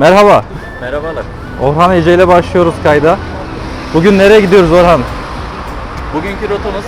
Merhaba. Merhabalar. Orhan Ece ile başlıyoruz kayda. Bugün nereye gidiyoruz Orhan? Bugünkü rotamız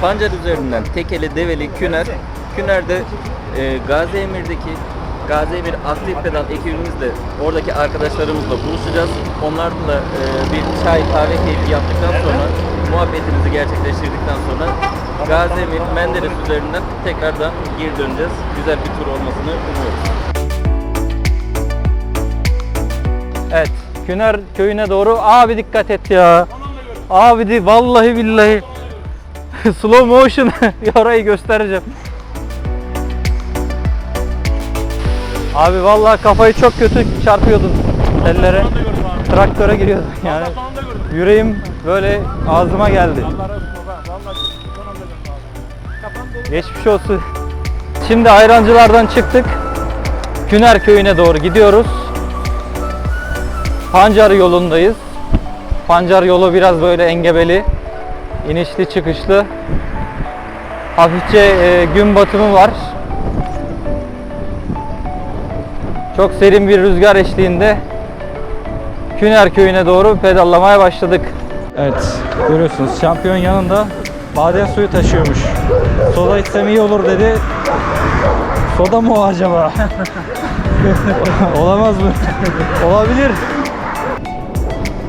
Pancar üzerinden Tekeli, Develi, Küner. Küner'de e, Gazi Emir'deki Gazi Emir aktif pedal ekibimizle oradaki arkadaşlarımızla buluşacağız. Onlarla e, bir çay kahve keyfi yaptıktan sonra muhabbetimizi gerçekleştirdikten sonra Gazi Emir Menderes üzerinden tekrardan geri döneceğiz. Güzel bir tur olmasını umuyoruz. Evet. Küner köyüne doğru. Abi dikkat et ya. Abi di vallahi billahi. Slow motion. Orayı göstereceğim. Abi vallahi kafayı çok kötü çarpıyordun tellere. Traktöre giriyordun yani. Yüreğim böyle ağzıma geldi. Geçmiş olsun. Şimdi Ayrancılardan çıktık. Küner köyüne doğru gidiyoruz. Pancar yolundayız. Pancar yolu biraz böyle engebeli. inişli çıkışlı. Hafifçe e, gün batımı var. Çok serin bir rüzgar eşliğinde Küner köyüne doğru pedallamaya başladık. Evet, görüyorsunuz şampiyon yanında badem suyu taşıyormuş. Soda içsem iyi olur dedi. Soda mı o acaba? Olamaz mı? Olabilir.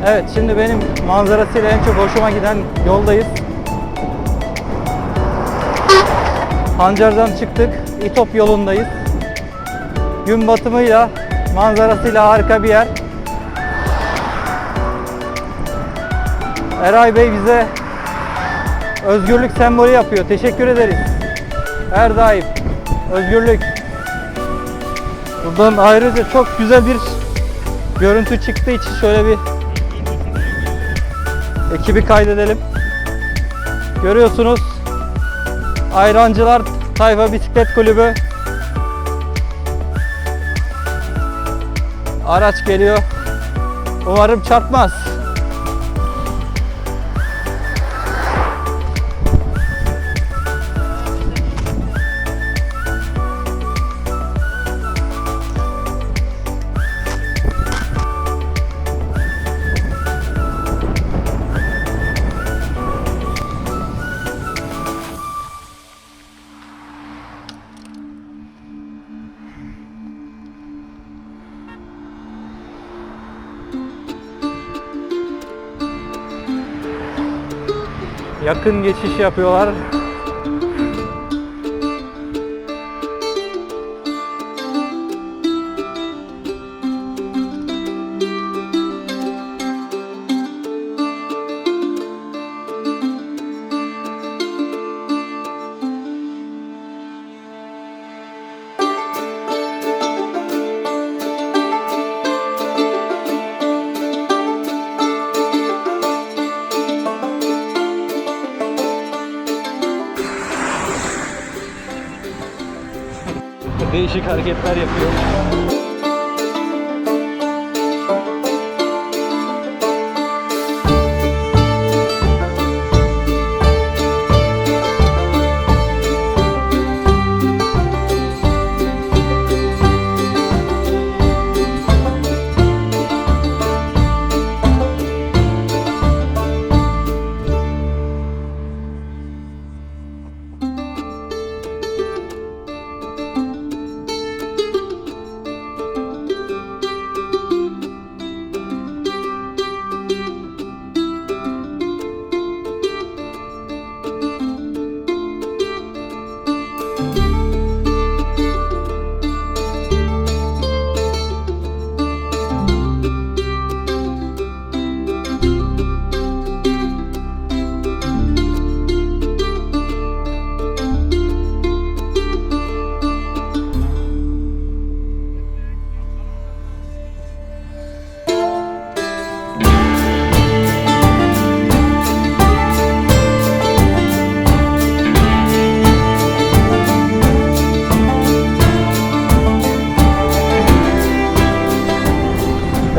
Evet şimdi benim manzarasıyla en çok hoşuma giden yoldayız. Pancar'dan çıktık. İtop yolundayız. Gün batımıyla manzarasıyla harika bir yer. Eray Bey bize özgürlük sembolü yapıyor. Teşekkür ederiz. Her daim. Özgürlük. Buradan ayrıca çok güzel bir görüntü çıktığı için şöyle bir ekibi kaydedelim. Görüyorsunuz Ayrancılar Tayfa Bisiklet Kulübü Araç geliyor. Umarım çarpmaz. Yakın geçiş yapıyorlar. Değişik hareketler yapıyor.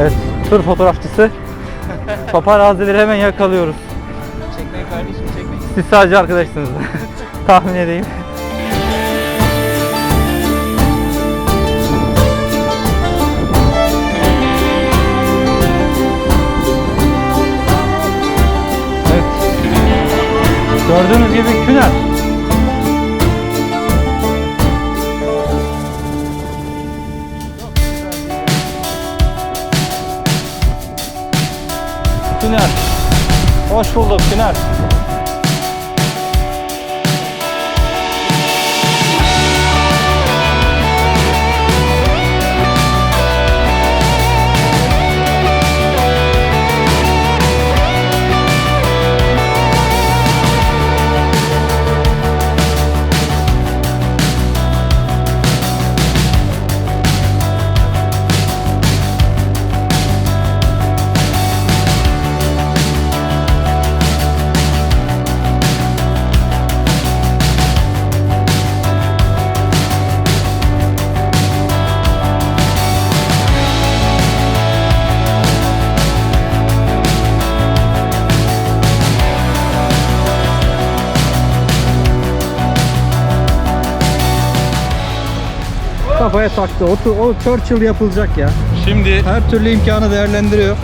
Evet, tur fotoğrafçısı. Paparazileri hemen yakalıyoruz. Çekmeyin kardeşim, çekmeyin. Siz sadece arkadaşsınız. Tahmin edeyim. Gördüğünüz gibi Küner bulduk Küner. Kafaya taktı. O, o Churchill yapılacak ya. Şimdi Her türlü imkanı değerlendiriyor.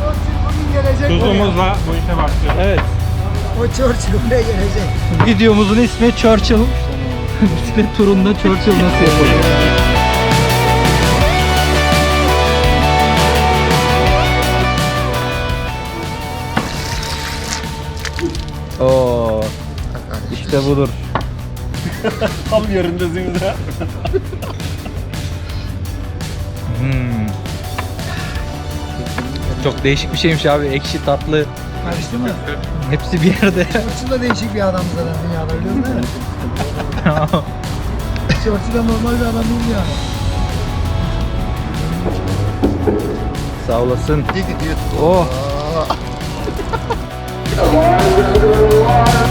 tuzumuzla bu işe başlıyoruz. Evet. O Churchill buraya gelecek. Videomuzun ismi Churchill. Bisiklet turunda Churchill nasıl yapılır? Oo. İşte budur. Tam yerindesiniz ha. Hmm. Çok değişik bir şeymiş abi. Ekşi, tatlı. Karıştı mı? Hepsi bir yerde. Churchill da değişik bir adam zaten dünyada değil mi? Churchill da normal bir adam değil yani. Sağ olasın. Oh.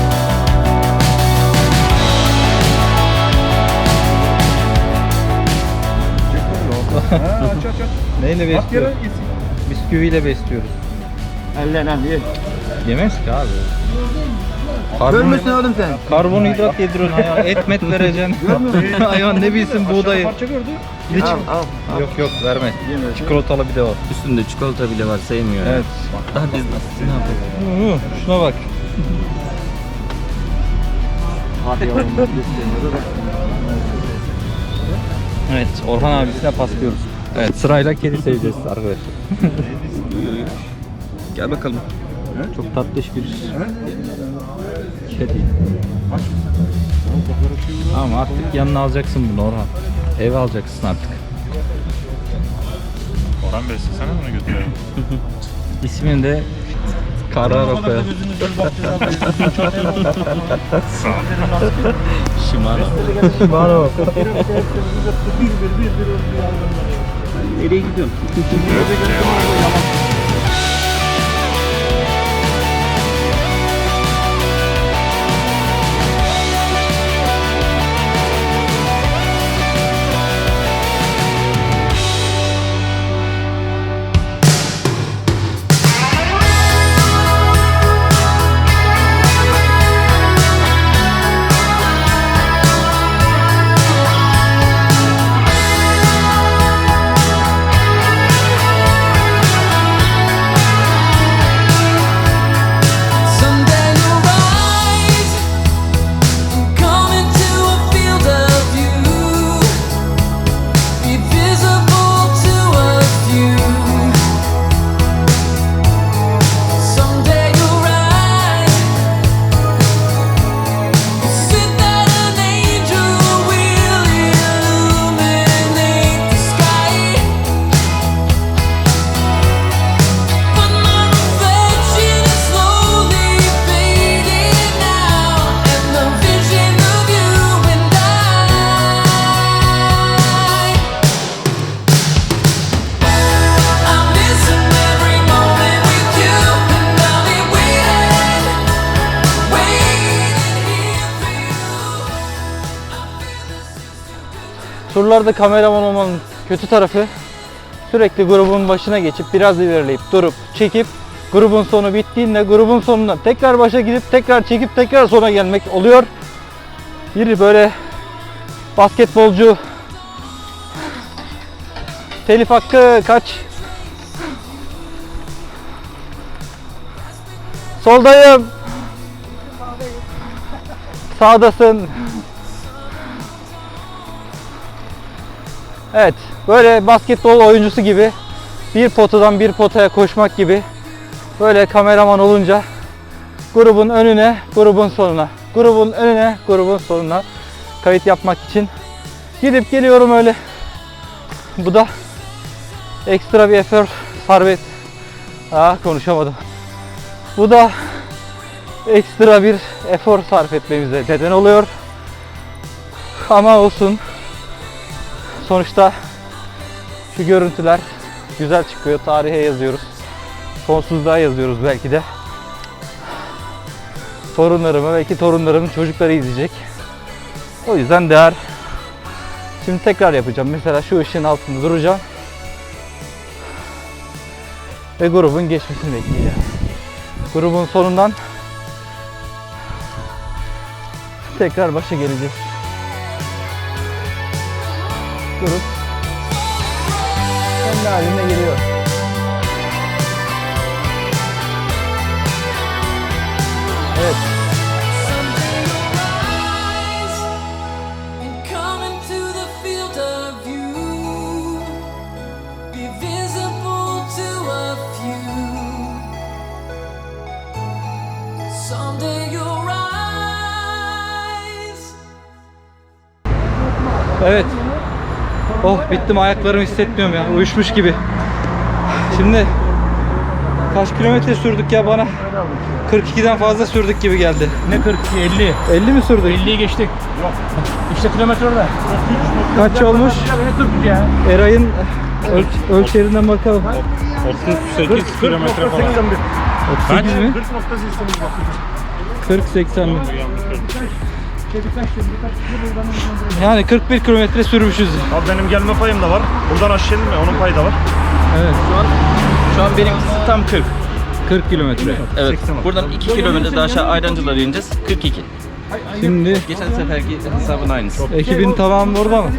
Neyle besliyoruz? Bisküviyle besliyoruz. Ellen hem ye. Yemez ki abi. Karbon, oğlum sen. karbonhidrat yediriyorsun hayvan. Et met vereceksin. hayvan ne bilsin buğdayı. Hiç... Al al. Yok yok verme. Çikolatalı bir de var. Üstünde çikolata bile var sevmiyor. Evet. Daha biz nasıl ne yapalım? Hı, Şuna bak. Evet, Orhan abisine paslıyoruz. Evet, sırayla kedi seveceğiz arkadaşlar. Gel bakalım. Çok tatlış bir kedi. Ama artık yanına alacaksın bunu Orhan. Eve alacaksın artık. Orhan beslesene bunu götürelim. İsmini de Carrara koyalım. Shimano. Shimano. Nereye gidiyorsun? Turlarda kameraman olmanın kötü tarafı sürekli grubun başına geçip biraz ilerleyip durup çekip grubun sonu bittiğinde grubun sonundan tekrar başa gidip tekrar çekip tekrar sona gelmek oluyor. Bir böyle basketbolcu telif hakkı kaç? Soldayım. Sağdasın. Evet, böyle basketbol oyuncusu gibi bir potadan bir potaya koşmak gibi böyle kameraman olunca grubun önüne, grubun sonuna, grubun önüne, grubun sonuna kayıt yapmak için gidip geliyorum öyle. Bu da ekstra bir efor sarf et. Aa konuşamadım. Bu da ekstra bir efor sarf etmemize neden oluyor. Ama olsun. Sonuçta şu görüntüler güzel çıkıyor. Tarihe yazıyoruz. Sonsuzluğa yazıyoruz belki de. Torunlarımı belki torunlarımın çocukları izleyecek. O yüzden değer. Şimdi tekrar yapacağım. Mesela şu ışığın altında duracağım. Ve grubun geçmesini bekleyeceğim. Grubun sonundan tekrar başa geleceğiz. Grup kendi halinde geliyor. Evet. Evet. Oh bittim ayaklarımı hissetmiyorum ya. Uyuşmuş gibi. Şimdi kaç kilometre sürdük ya bana? 42'den fazla sürdük gibi geldi. Ne 42? 50. 50 mi sürdük? 50'yi geçtik. Yok. İşte kilometre orada. Kaç olmuş? Eray'ın ölç ölçerinden bakalım. 38 kilometre falan. 38 mi? 40 noktası istemiş bak. 40 80 mi? Yani 41 kilometre sürmüşüz. Abi benim gelme payım da var. Buradan aşağı inme onun payı da var. Evet. Şu an şu an benimkisi tam 40. 40 kilometre. Evet. 80 Buradan 2 kilometre daha aşağı Ayrancılar'a ineceğiz. 42. Şimdi Geçen seferki hesabın aynısı. ekibin tamamı burada mı?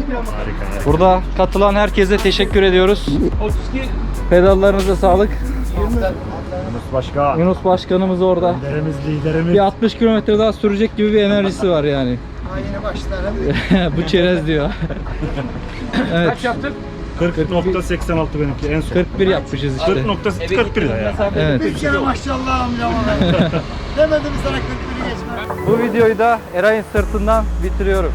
Burada katılan herkese teşekkür ediyoruz. Pedallarınıza sağlık. Başka. Yunus Başkanımız orada. Liderimiz liderimiz. Bir 60 kilometre daha sürecek gibi bir enerjisi var yani. Aynı başlar. Bu çerez diyor. evet. 40.86 benimki en son. 41 yapmışız işte. 40.41 ya. Evet. Bir kere maşallah amcam. Demedim sana 41'i geçme. Bu videoyu da Eray'ın sırtından bitiriyorum.